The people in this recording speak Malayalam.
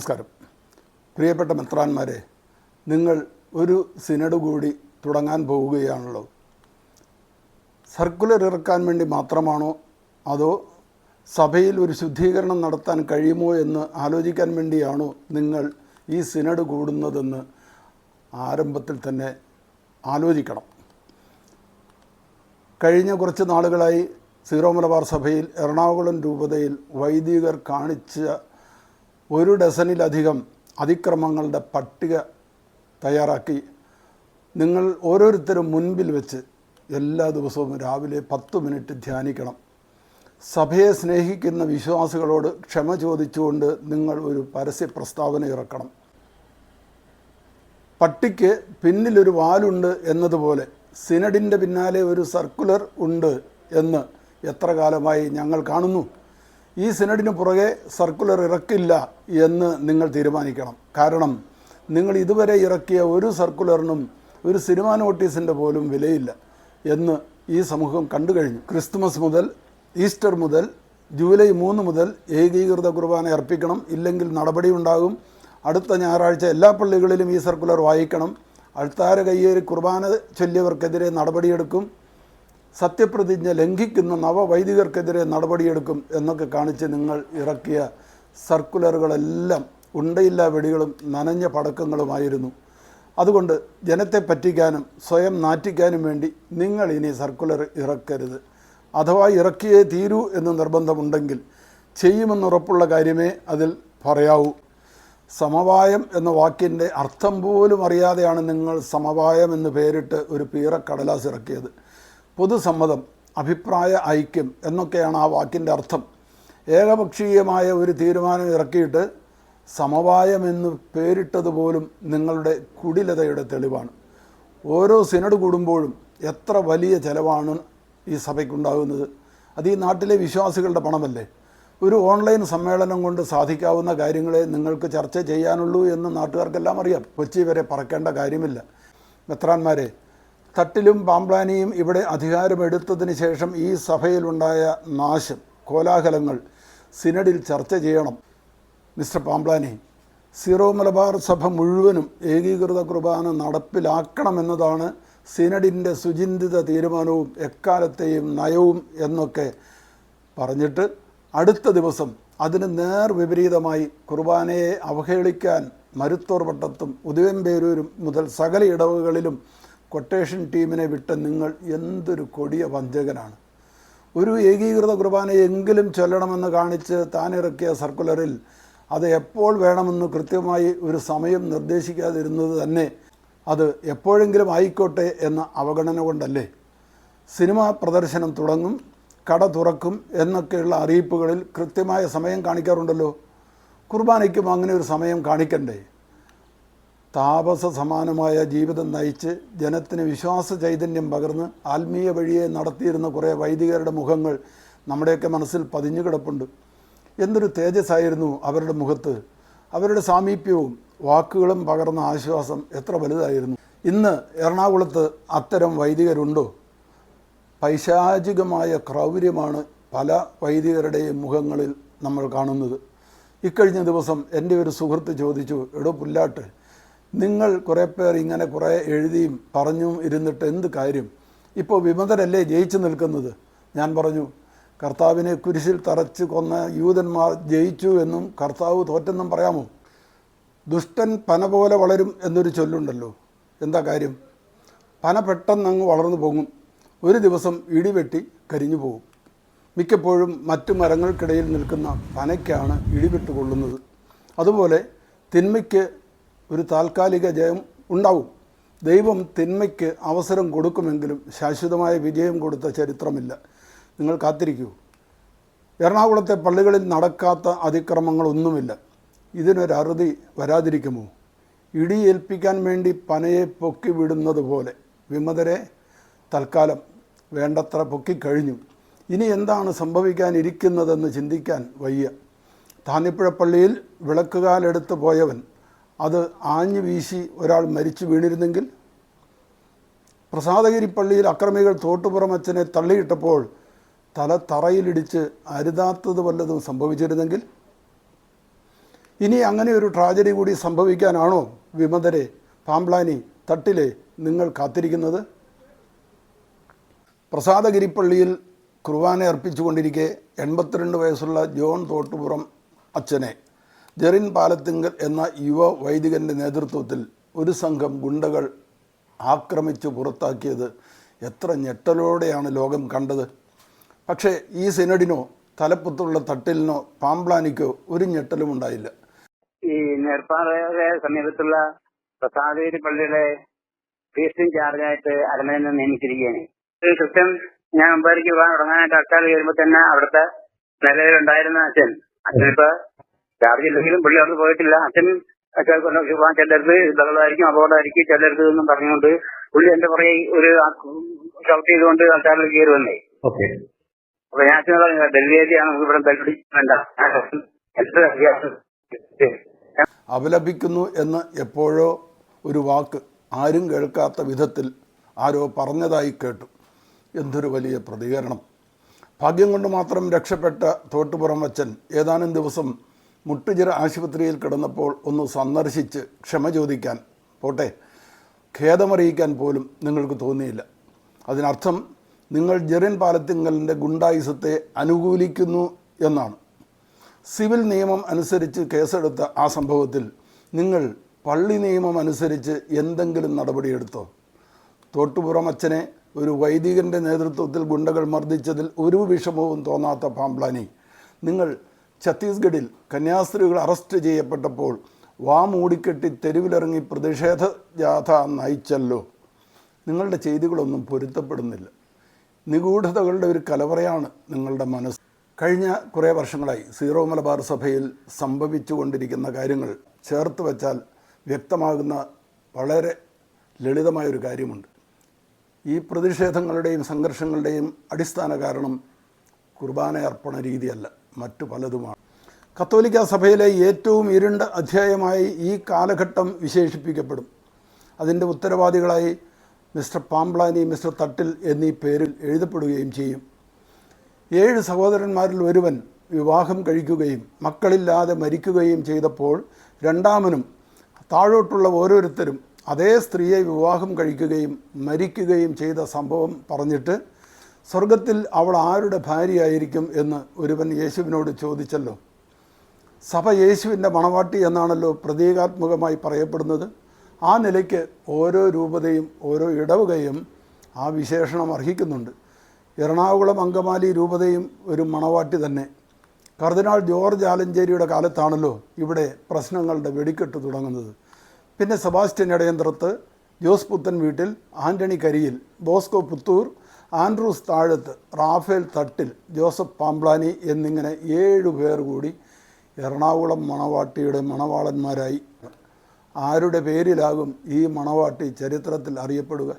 നമസ്കാരം. പ്രിയപ്പെട്ട മെത്രാന്മാരെ നിങ്ങൾ ഒരു സിനഡ് കൂടി തുടങ്ങാൻ പോവുകയാണല്ലോ സർക്കുലർ ഇറക്കാൻ വേണ്ടി മാത്രമാണോ അതോ സഭയിൽ ഒരു ശുദ്ധീകരണം നടത്താൻ കഴിയുമോ എന്ന് ആലോചിക്കാൻ വേണ്ടിയാണോ നിങ്ങൾ ഈ സിനഡ് കൂടുന്നതെന്ന് ആരംഭത്തിൽ തന്നെ ആലോചിക്കണം. കഴിഞ്ഞ കുറച്ച് നാളുകളായി സീറോ മലബാർ സഭയിൽ എറണാകുളം രൂപതയിൽ വൈദികർ കാണിച്ച ഒരു ഡസനിലധികം അതിക്രമങ്ങളുടെ പട്ടിക തയ്യാറാക്കി നിങ്ങൾ ഓരോരുത്തരും മുൻപിൽ വെച്ച് എല്ലാ ദിവസവും രാവിലെ പത്ത് മിനിറ്റ് ധ്യാനിക്കണം. സഭയെ സ്നേഹിക്കുന്ന വിശ്വാസികളോട് ക്ഷമ ചോദിച്ചുകൊണ്ട് നിങ്ങൾ ഒരു പരസ്യ പ്രസ്താവന ഇറക്കണം. പട്ടിക്ക് പിന്നിലൊരു വാലുണ്ട് എന്നതുപോലെ സിനഡിന്റെ പിന്നാലെ ഒരു സർക്കുലർ ഉണ്ട് എന്ന് എത്ര കാലമായി ഞങ്ങൾ കാണുന്നു. ഈ സിനഡിന് പുറകെ സർക്കുലർ ഇറക്കില്ല എന്ന് നിങ്ങൾ തീരുമാനിക്കണം. കാരണം നിങ്ങൾ ഇതുവരെ ഇറക്കിയ ഒരു സർക്കുലറിനും ഒരു സിനിമാ നോട്ടീസിന്റെ പോലും വിലയില്ല എന്ന് ഈ സമൂഹം കണ്ടു കഴിഞ്ഞു. ക്രിസ്തുമസ് മുതൽ ഈസ്റ്റർ മുതൽ ജൂലൈ മൂന്ന് മുതൽ ഏകീകൃത കുർബാന അർപ്പിക്കണം. ഇല്ലെങ്കിൽ നടപടി ഉണ്ടാകും അടുത്ത ഞായറാഴ്ച എല്ലാ പള്ളികളിലും ഈ സർക്കുലർ വായിക്കണം. അൾത്താര കയ്യേറി കുർബാന ചൊല്ലിയവർക്കെതിരെ നടപടിയെടുക്കും. സത്യപ്രതിജ്ഞ ലംഘിക്കുന്ന നവവൈദികർക്കെതിരെ നടപടിയെടുക്കും എന്നൊക്കെ കാണിച്ച് നിങ്ങൾ ഇറക്കിയ സർക്കുലറുകളെല്ലാം ഉണ്ടയില്ലാ വെടികളും നനഞ്ഞ പടക്കങ്ങളുമായിരുന്നു. അതുകൊണ്ട് ജനത്തെ പറ്റിക്കാനും സ്വയം നാറ്റിക്കാനും വേണ്ടി നിങ്ങൾ ഇനി സർക്കുലർ ഇറക്കരുത്. അഥവാ ഇറക്കിയേ തീരൂ എന്ന് നിർബന്ധമുണ്ടെങ്കിൽ ചെയ്യുമെന്നുറപ്പുള്ള കാര്യമേ അതിൽ പറയാവൂ. സമവായം എന്ന വാക്കിന്റെ അർത്ഥം പോലും അറിയാതെയാണ് നിങ്ങൾ സമവായം എന്ന് പേരിട്ട് ഒരു പീറക്കടലാസ് ഇറക്കിയത്. പൊതുസമ്മതം അഭിപ്രായ ഐക്യം എന്നൊക്കെയാണ് ആ വാക്കിന്റെ അർത്ഥം. ഏകപക്ഷീയമായ ഒരു തീരുമാനം ഇറക്കിയിട്ട് സമവായമെന്ന് പേരിട്ടതുപോലും നിങ്ങളുടെ കുടിലതയുടെ തെളിവാണ്. ഓരോ സിനഡ് കൂടുമ്പോഴും എത്ര വലിയ ചെലവാണ് ഈ സഭയ്ക്കുണ്ടാകുന്നത്? അത് ഈ നാട്ടിലെ വിശ്വാസികളുടെ പണമല്ലേ? ഒരു ഓൺലൈൻ സമ്മേളനം കൊണ്ട് സാധിക്കാവുന്ന കാര്യങ്ങളെ നിങ്ങൾക്ക് ചർച്ച ചെയ്യാനുള്ളൂ എന്ന് നാട്ടുകാർക്കെല്ലാം അറിയാം. കൊച്ചി വരെ പറക്കേണ്ട കാര്യമില്ല. മെത്രാന്മാരെ തട്ടിലും പാമ്പ്ലാനിയും ഇവിടെ അധികാരമെടുത്തതിന് ശേഷം ഈ സഭയിലുണ്ടായ നാശം കോലാഹലങ്ങൾ സിനഡിൽ ചർച്ച ചെയ്യണം. മിസ്റ്റർ പാമ്പ്ലാനി സീറോ മലബാർ സഭ മുഴുവനും ഏകീകൃത കുർബാന നടപ്പിലാക്കണമെന്നതാണ് സിനഡിന്റെ സുചിന്തിത തീരുമാനവും എക്കാലത്തെയും നയവും എന്നൊക്കെ പറഞ്ഞിട്ട് അടുത്ത ദിവസം അതിന് നേർ വിപരീതമായി കുർബാനയെ അവഹേളിക്കാൻ മരുത്തോർ പട്ടത്തും ഉദയംപേരൂരും മുതൽ സകല ഇടവുകളിലും കൊട്ടേഷൻ ടീമിനെ വിട്ട നിങ്ങൾ എന്തൊരു കൊടിയ വഞ്ചകനാണ്. ഒരു ഏകീകൃത കുർബാന എങ്കിലും ചൊല്ലണമെന്ന് കാണിച്ച് താനിറക്കിയ സർക്കുലറിൽ അത് എപ്പോൾ വേണമെന്ന് കൃത്യമായി ഒരു സമയം നിർദ്ദേശിക്കാതിരുന്നത് തന്നെ അത് എപ്പോഴെങ്കിലും ആയിക്കോട്ടെ എന്ന അവഗണന കൊണ്ടല്ലേ. സിനിമാ പ്രദർശനം തുടങ്ങും കട തുറക്കും എന്നൊക്കെയുള്ള അറിയിപ്പുകളിൽ കൃത്യമായ സമയം കാണിക്കാറുണ്ടല്ലോ. കുർബാനയ്ക്കും അങ്ങനെ ഒരു സമയം കാണിക്കണ്ടേ? താപസ സമാനമായ ജീവിതം നയിച്ച് ജനത്തിന് വിശ്വാസ ചൈതന്യം പകർന്ന് ആത്മീയ വഴിയെ നടത്തിയിരുന്ന കുറേ വൈദികരുടെ മുഖങ്ങൾ നമ്മുടെയൊക്കെ മനസ്സിൽ പതിഞ്ഞു കിടപ്പുണ്ട്. എന്തൊരു തേജസ്സായിരുന്നു അവരുടെ മുഖത്ത്. അവരുടെ സാമീപ്യവും വാക്കുകളും പകർന്ന ആശ്വാസം എത്ര വലുതായിരുന്നു. ഇന്ന് എറണാകുളത്ത് അത്തരം വൈദികരുണ്ടോ? പൈശാചികമായ ക്രൗര്യമാണ് പല വൈദികരുടെയും മുഖങ്ങളിൽ നമ്മൾ കാണുന്നത്. ഇക്കഴിഞ്ഞ ദിവസം എന്റെ ഒരു സുഹൃത്ത് ചോദിച്ചു എടോ പുല്ലാട്ട് നിങ്ങൾ കുറേ പേർ ഇങ്ങനെ കുറേ എഴുതിയും പറഞ്ഞും ഇരുന്നിട്ട് എന്ത് കാര്യം? ഇപ്പോൾ വിമതരല്ലേ ജയിച്ചു നിൽക്കുന്നത്? ഞാൻ പറഞ്ഞു കർത്താവിനെ കുരിശിൽ തറച്ച് കൊന്ന യൂതന്മാർ ജയിച്ചു എന്നും കർത്താവ് തോറ്റെന്നും പറയാമോ? ദുഷ്ടൻ പന പോലെ വളരും എന്നൊരു ചൊല്ലുണ്ടല്ലോ. എന്താ കാര്യം? പന പെട്ടെന്ന് അങ്ങ് വളർന്നു പോകും ഒരു ദിവസം ഇടിവെട്ടി കരിഞ്ഞു പോകും മിക്കപ്പോഴും മറ്റു മരങ്ങൾക്കിടയിൽ നിൽക്കുന്ന പനയ്ക്കാണ് ഇടിവിട്ട് കൊള്ളുന്നത് അതുപോലെ തിന്മയ്ക്ക് ഒരു താൽക്കാലിക ജയം ഉണ്ടാവും. ദൈവം തിന്മയ്ക്ക് അവസരം കൊടുക്കുമെങ്കിലും ശാശ്വതമായ വിജയം കൊടുത്ത ചരിത്രമില്ല. നിങ്ങൾ കാത്തിരിക്കൂ. എറണാകുളത്തെ പള്ളികളിൽ നടക്കാത്ത അതിക്രമങ്ങളൊന്നുമില്ല. ഇതിനൊരറുതി വരാതിരിക്കുമോ? ഇടിയേൽപ്പിക്കാൻ വേണ്ടി പനയെ പൊക്കി വിടുന്നത് പോലെ. വിമതരെ തൽക്കാലം വേണ്ടത്ര പൊക്കിക്കഴിഞ്ഞു ഇനി എന്താണ് സംഭവിക്കാനിരിക്കുന്നതെന്ന് ചിന്തിക്കാൻ വയ്യ. താന്നിപ്പുഴ പള്ളിയിൽ വിളക്കുകാലെടുത്ത് പോയവൻ അത് ആഞ്ഞു വീശി ഒരാൾ മരിച്ചു വീണിരുന്നെങ്കിൽ പ്രസാദഗിരി പള്ളിയിൽ അക്രമികൾ തോട്ടുപുറമച്ചനെ തള്ളിയിട്ടപ്പോൾ തല തറയിലിടിച്ച് അരുതാത്തത് വല്ലതും സംഭവിച്ചിരുന്നെങ്കിൽ? ഇനി അങ്ങനെ ഒരു ട്രാജഡി കൂടി സംഭവിക്കാനാണോ വിമതരെ പാമ്പ്ലാനി തട്ടിലെ നിങ്ങൾ കാത്തിരിക്കുന്നത്? പ്രസാദഗിരിപ്പള്ളിയിൽ കുർബാന അർപ്പിച്ചുകൊണ്ടിരിക്കെ എൺപത്തിരണ്ട് വയസ്സുള്ള ജോൺ തോട്ടുപുറം അച്ഛനെ ജെറിൻ പാലത്തിങ്കൽ എന്ന യുവ വൈദികന്റെ നേതൃത്വത്തിൽ ഒരു സംഘം ഗുണ്ടകൾ ആക്രമിച്ച് പുറത്താക്കിയത് എത്ര ഞെട്ടലോടെയാണ് ലോകം കണ്ടത്. പക്ഷേ ഈ സിനഡിനോ തലപ്പത്തുള്ള തട്ടിലിനോ പാമ്പ്ലാനിക്കോ ഒരു ഞെട്ടലും ഉണ്ടായില്ല. ഈ നേർപ്പാറയുടെ സമീപത്തുള്ള പ്രസാദേരി പള്ളിയുടെ ഫീസ് ചാർജായിട്ട് അരമനയിൽ നിയമിച്ചിരിക്കുകയാണ്. ഒരു കൃത്യം ഞാൻ മുമ്പായിരിക്കും തുടങ്ങാനായിട്ട് അക്കാലം കയറുമ്പോൾ തന്നെ അവിടുത്തെ നിലവിലുണ്ടായിരുന്ന അച്ഛൻ അച്ഛനിപ്പോ ചാർജ് ഇല്ലെങ്കിലും പുള്ളി അവിടെ പോയിട്ടില്ല അച്ഛൻ ഒക്കെ ചെല്ലരുത് ബഹളമായിരിക്കും അപകടമായിരിക്കും ചെല്ലരുത് എന്നും പറഞ്ഞുകൊണ്ട് പുള്ളി എന്റെ പുറകെ ഒരു ഷൗട്ട് ചെയ്തുകൊണ്ട് ആൾക്കാരിൽ കയറി വന്നേ. അപ്പൊ ഞാൻ അച്ഛനെ പറഞ്ഞു ഡൽഹിയാണ് ഇവിടെ വേണ്ട. അപലപിക്കുന്നു എന്ന് എപ്പോഴോ ഒരു വാക്ക് ആരും കേൾക്കാത്ത വിധത്തിൽ ആരോ പറഞ്ഞതായി കേട്ടു. എന്തൊരു വലിയ പ്രതികരണം. ഭാഗ്യം കൊണ്ട് മാത്രം രക്ഷപ്പെട്ട തോട്ടുപുറം അച്ഛൻ ഏതാനും ദിവസം മുട്ടുചിറ ആശുപത്രിയിൽ കിടന്നപ്പോൾ ഒന്ന് സന്ദർശിച്ച് ക്ഷമ ചോദിക്കാൻ. പോട്ടെ ഖേദമറിയിക്കാൻ പോലും നിങ്ങൾക്ക് തോന്നിയില്ല. അതിനർത്ഥം നിങ്ങൾ ജെറിൻ പാലത്തിങ്കലിന്റെ ഗുണ്ടായുസത്തെ അനുകൂലിക്കുന്നു എന്നാണ്. സിവിൽ നിയമം അനുസരിച്ച് കേസെടുത്ത ആ സംഭവത്തിൽ നിങ്ങൾ പള്ളി നിയമം അനുസരിച്ച് എന്തെങ്കിലും നടപടിയെടുത്തോ? തോട്ടുപുറം അച്ഛനെ ഒരു വൈദികന്റെ നേതൃത്വത്തിൽ ഗുണ്ടകൾ മർദ്ദിച്ചതിൽ ഒരു വിഷമവും തോന്നാത്ത പാംപ്ലാനി നിങ്ങൾ ഛത്തീസ്ഗഡിൽ കന്യാസ്ത്രീകൾ അറസ്റ്റ് ചെയ്യപ്പെട്ടപ്പോൾ വാ മൂടിക്കെട്ടി തെരുവിലിറങ്ങി പ്രതിഷേധ ജാഥ നയിച്ചല്ലോ. നിങ്ങളുടെ ചെയ്തികളൊന്നും പൊരുത്തപ്പെടുന്നില്ല. നിഗൂഢതകളുടെ ഒരു കലവറയാണ് നിങ്ങളുടെ മനസ്സ്. കഴിഞ്ഞ കുറേ വർഷങ്ങളായി സീറോ മലബാർ സഭയിൽ സംഭവിച്ചുകൊണ്ടിരിക്കുന്ന കാര്യങ്ങൾ ചേർത്ത് വച്ചാൽ വ്യക്തമാകുന്ന വളരെ ലളിതമായൊരു കാര്യമുണ്ട്. ഈ പ്രതിഷേധങ്ങളുടെയും സംഘർഷങ്ങളുടെയും അടിസ്ഥാന കാരണം കുർബാന അർപ്പണ രീതിയല്ല. മറ്റു പലതുമാണ്. കത്തോലിക്ക സഭയിലെ ഏറ്റവും ഇരുണ്ട അധ്യായമായി ഈ കാലഘട്ടം വിശേഷിപ്പിക്കപ്പെടും. അതിന്റെ ഉത്തരവാദികളായി മിസ്റ്റർ പാംപ്ലാനി മിസ്റ്റർ തട്ടിൽ എന്നീ പേരിൽ എഴുതപ്പെടുകയും ചെയ്യും. ഏഴ് സഹോദരന്മാരിൽ ഒരുവൻ വിവാഹം കഴിക്കുകയും മക്കളില്ലാതെ മരിക്കുകയും ചെയ്തപ്പോൾ രണ്ടാമനും താഴോട്ടുള്ള ഓരോരുത്തരും അതേ സ്ത്രീയെ വിവാഹം കഴിക്കുകയും മരിക്കുകയും ചെയ്ത സംഭവം പറഞ്ഞിട്ട് സ്വർഗത്തിൽ അവൾ ആരുടെ ഭാര്യയായിരിക്കും എന്ന് ഒരുവൻ യേശുവിനോട് ചോദിച്ചല്ലോ. സഭ യേശുവിന്റെ മണവാട്ടി എന്നാണല്ലോ പ്രതീകാത്മകമായി പറയപ്പെടുന്നത്. ആ നിലയ്ക്ക് ഓരോ രൂപതയും ഓരോ ഇടവകയും ആ വിശേഷണം അർഹിക്കുന്നുണ്ട്. എറണാകുളം അങ്കമാലി രൂപതയും ഒരു മണവാട്ടി തന്നെ. കർദിനാൾ ജോർജ് ആലഞ്ചേരിയുടെ കാലത്താണല്ലോ ഇവിടെ പ്രശ്നങ്ങളുടെ വെടിക്കെട്ട് തുടങ്ങുന്നത്. പിന്നെ സെബാസ്റ്റ്യൻ ഇടയന്ത്രത്ത് ജോസ് പുത്തൻ വീട്ടിൽ ആന്റണി കരിയിൽ ബോസ്കോ പുത്തൂർ ആൻഡ്രൂസ് താഴത്ത് റാഫേൽ തട്ടിൽ ജോസഫ് പാംബ്ലാനി എന്നിങ്ങനെ ഏഴു പേർ കൂടി എറണാകുളം മണവാട്ടിയുടെ മണവാളന്മാരായി. ആരുടെ പേരിലാകും ഈ മണവാട്ടി ചരിത്രത്തിൽ അറിയപ്പെടുക?